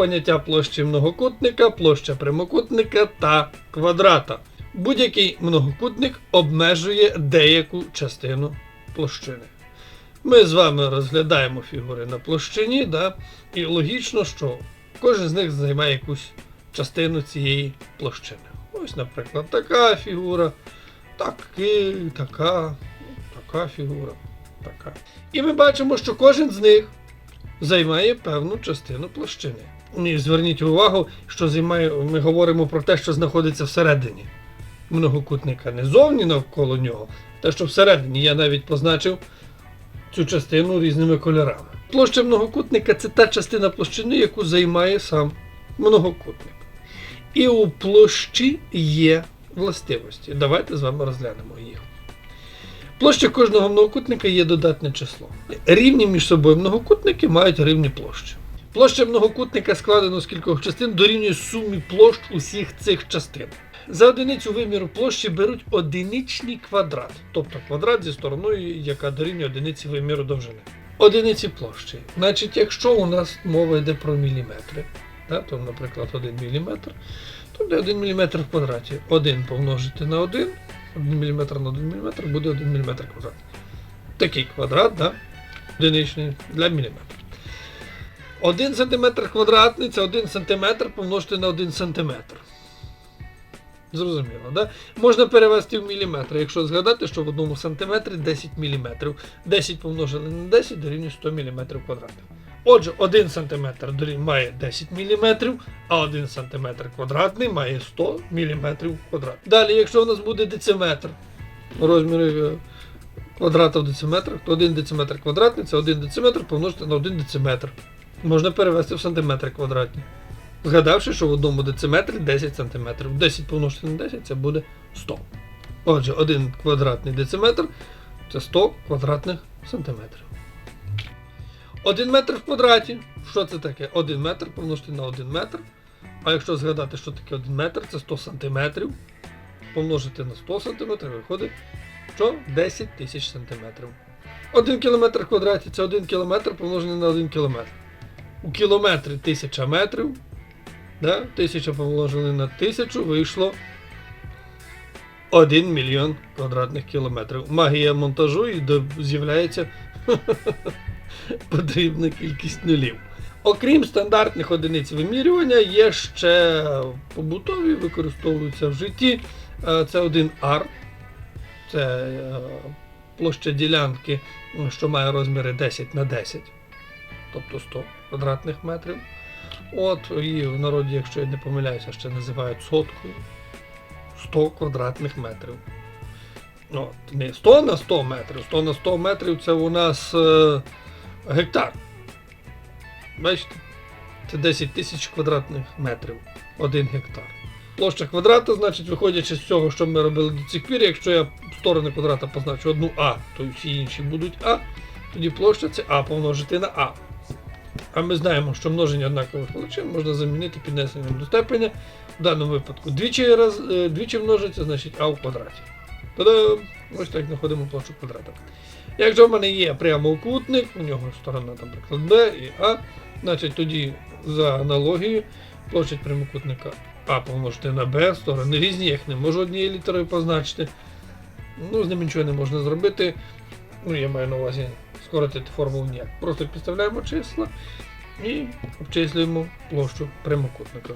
поняття площі многокутника, площа прямокутника та квадрата. Будь-який многокутник обмежує деяку частину площини. Ми з вами розглядаємо фігури на площині, да? і логічно, що кожен з них займає якусь частину цієї площини. Ось, наприклад, така фігура, таки, така, така фігура, така. І ми бачимо, що кожен з них займає певну частину площини. Зверніть увагу, що займає, ми говоримо про те, що знаходиться всередині многокутника, не зовні навколо нього, те, що всередині я навіть позначив цю частину різними кольорами. Площа многокутника це та частина площини, яку займає сам многокутник. І у площі є властивості. Давайте з вами розглянемо їх. Площа кожного многокутника є додатне число. Рівні між собою многокутники мають рівні площі. Площа многокутника складена з кількох частин дорівнює сумі площ усіх цих частин. За одиницю виміру площі беруть одиничний квадрат, тобто квадрат зі стороною, яка дорівнює одиниці виміру довжини. Одиниці площі. Значить, якщо у нас мова йде про міліметри, да, то, наприклад, 1 міліметр, то буде 1 міліметр в квадраті. 1 помножити на 1, 1 міліметр на 1 міліметр буде 1 міліметр квадрат. Такий квадрат, да, одиничний для міліметра. 1 см квадратний це 1 см помножити на 1 см. Зрозуміло, да? Можна перевести в міліметри, якщо згадати, що в одному сантиметрі 10 міліметрів. 10 помножили на 10 дорівнює 100 міліметрів квадратних. Отже, 1 см має 10 мм, а 1 см квадратний має 100 мм квадратний. Далі, якщо у нас буде дециметр, розміри е, квадрата в дециметрах, то 1 дециметр квадратний це 1 дециметр помножити на 1 дециметр. Можна перевести в сантиметри квадратні. Згадавши, що в одному дециметрі 10 см. 10 помножити на 10 це буде 100. Отже, 1 квадратний дециметр це 100 квадратних сантиметрів. 1 метр в квадраті. Що це таке? 1 метр помножити на 1 метр. А якщо згадати, що таке 1 метр, це 100 сантиметрів. Помножити на 100 сантиметрів виходить, що 10 тисяч сантиметрів. 1 кілометр в квадраті це 1 кілометр помножений на 1 кілометр. У кілометрі 1000 метрів. Да? 1000 помножили на 1000 вийшло 1 мільйон квадратних кілометрів. Магія монтажу і з'являється потрібна кількість нулів. Окрім стандартних одиниць вимірювання, є ще побутові, використовуються в житті. Е, Це один ар, це е, площа ділянки, що має розміри 10 на 10, тобто 100 квадратних метрів. От її в народі, якщо я не помиляюся, ще називають соткою. 100 квадратних метрів. От, не 100 на 100 метрів, 100 на 100 метрів це у нас е, гектар. Бачите? Це 10 тисяч квадратних метрів. Один гектар. Площа квадрата, значить, виходячи з цього, що ми робили до цих пір, якщо я сторони квадрата позначу одну А, то всі інші будуть А, тоді площа це А помножити на А. А ми знаємо, що множення однакових величин можна замінити піднесенням до степеня. В даному випадку двічі, раз, е, двічі множиться, значить А в квадраті. Та-дам! Ось так знаходимо площу квадрата. Якщо в мене є прямокутник, у нього сторона, наприклад, Б і А, значить тоді за аналогією площадь прямокутника А помножити на Б, сторони різні, їх не можу однією літерою позначити. Ну, з ним нічого не можна зробити. Ну, я маю на увазі скоротити формулу ніяк. Просто підставляємо числа і обчислюємо площу прямокутника.